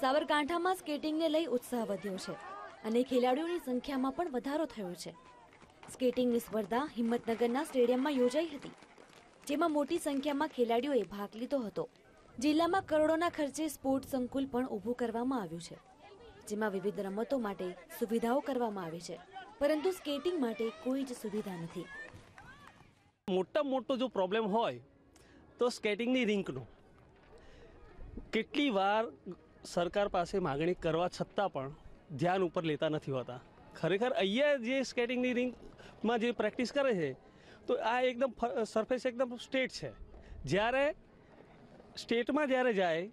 સાબરકાંઠામાં સ્કેટિંગને લઈ ઉત્સાહ વધ્યો છે અને ખેલાડીઓની સંખ્યામાં પણ વધારો થયો છે. સ્કેટિંગની સ્પર્ધા હિંમતનગરના સ્ટેડિયમમાં યોજાઈ હતી, જેમાં મોટી સંખ્યામાં ખેલાડીઓએ ભાગ લીધો હતો. જિલ્લામાં કરોડોના ખર્ચે સ્પોર્ટ સંકુલ પણ ઊભું કરવામાં આવ્યું છે, જેમાં વિવિધ રમતો માટે સુવિધાઓ કરવામાં આવી છે, પરંતુ સ્કેટિંગ માટે કોઈ જ સુવિધા નથી. મોટા મોટો જો પ્રોબ્લેમ હોય તો સ્કેટિંગની રિંકનો. કેટલી વાર સરકાર પાસે માગણી કરવા છતાં પણ ધ્યાન ઉપર લેતા નથી હોતા. ખરેખર અહીંયા જે સ્કેટિંગની રિંકમાં જે પ્રેક્ટિસ કરે છે, તો આ એકદમ સરફેસ એકદમ સ્ટેટ છે. જ્યારે સ્ટેટમાં જ્યારે જાય,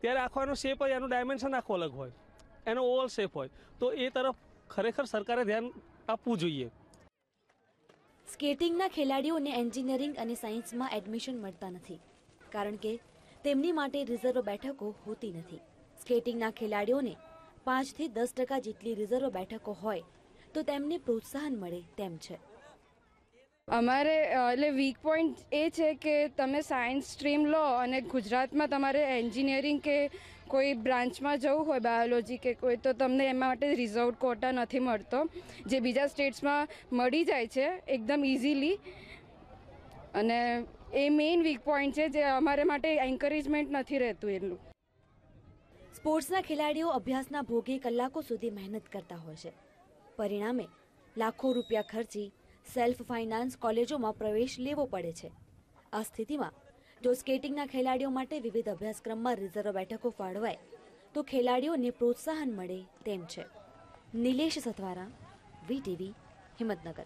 ત્યારે આખો એનો શેપ હોય એનું ડાયમેન્શન આખું અલગ હોય. એનો ઓવલ શેપ હોય. તો એ તરફ ખરેખર સરકારે ધ્યાન આપવું જોઈએ. સ્કેટિંગના ખેલાડીઓને એન્જિનિયરિંગ અને સાયન્સમાં એડમિશન મળતા નથી. કારણ કે તેમની માટે રિઝર્વ બેઠકો હોતી નથી. સ્કેટિંગના ખેલાડીઓને પાંચથી દસ ટકા જેટલી રિઝર્વ બેઠકો હોય તો તેમને પ્રોત્સાહન મળે તેમ છે. અમારે એટલે વીક પોઈન્ટ એ છે કે તમે સાયન્સ સ્ટ્રીમ લો અને ગુજરાતમાં તમારે એન્જિનિયરિંગ કે કોઈ બ્રાન્ચમાં જવું હોય બાયોલોજી કે કોઈ, તો તમને એમાં માટે રિઝર્વ કોટા નથી મળતો. જે બીજા સ્ટેટ્સમાં મળી જાય છે, એકદમ ઇઝીલી અને એ મેઇન વીક પોઈન્ટ છે જે અમારે માટે એન્કરેજમેન્ટ નથી રહેતું એટલું. સ્પોર્ટ્સના ખેલાડીઓ અભ્યાસના ભોગે કલાકો સુધી મહેનત કરતા હોય છે. પરિણામે, લાખો રૂપિયા ખર્ચી સેલ્ફ ફાઇનાન્સ કોલેજોમાં પ્રવેશ લેવો પડે છે. આ સ્થિતિમાં, જો સ્કેટિંગના ખેલાડીઓ માટે વિવિધ અભ્યાસક્રમમાં રિઝર્વ બેઠકો ફાળવાય, તો ખેલાડીઓને પ્રોત્સાહન મળે તેમ છે. નિલેશ સથવારા, વીટીવી, હિંમતનગર.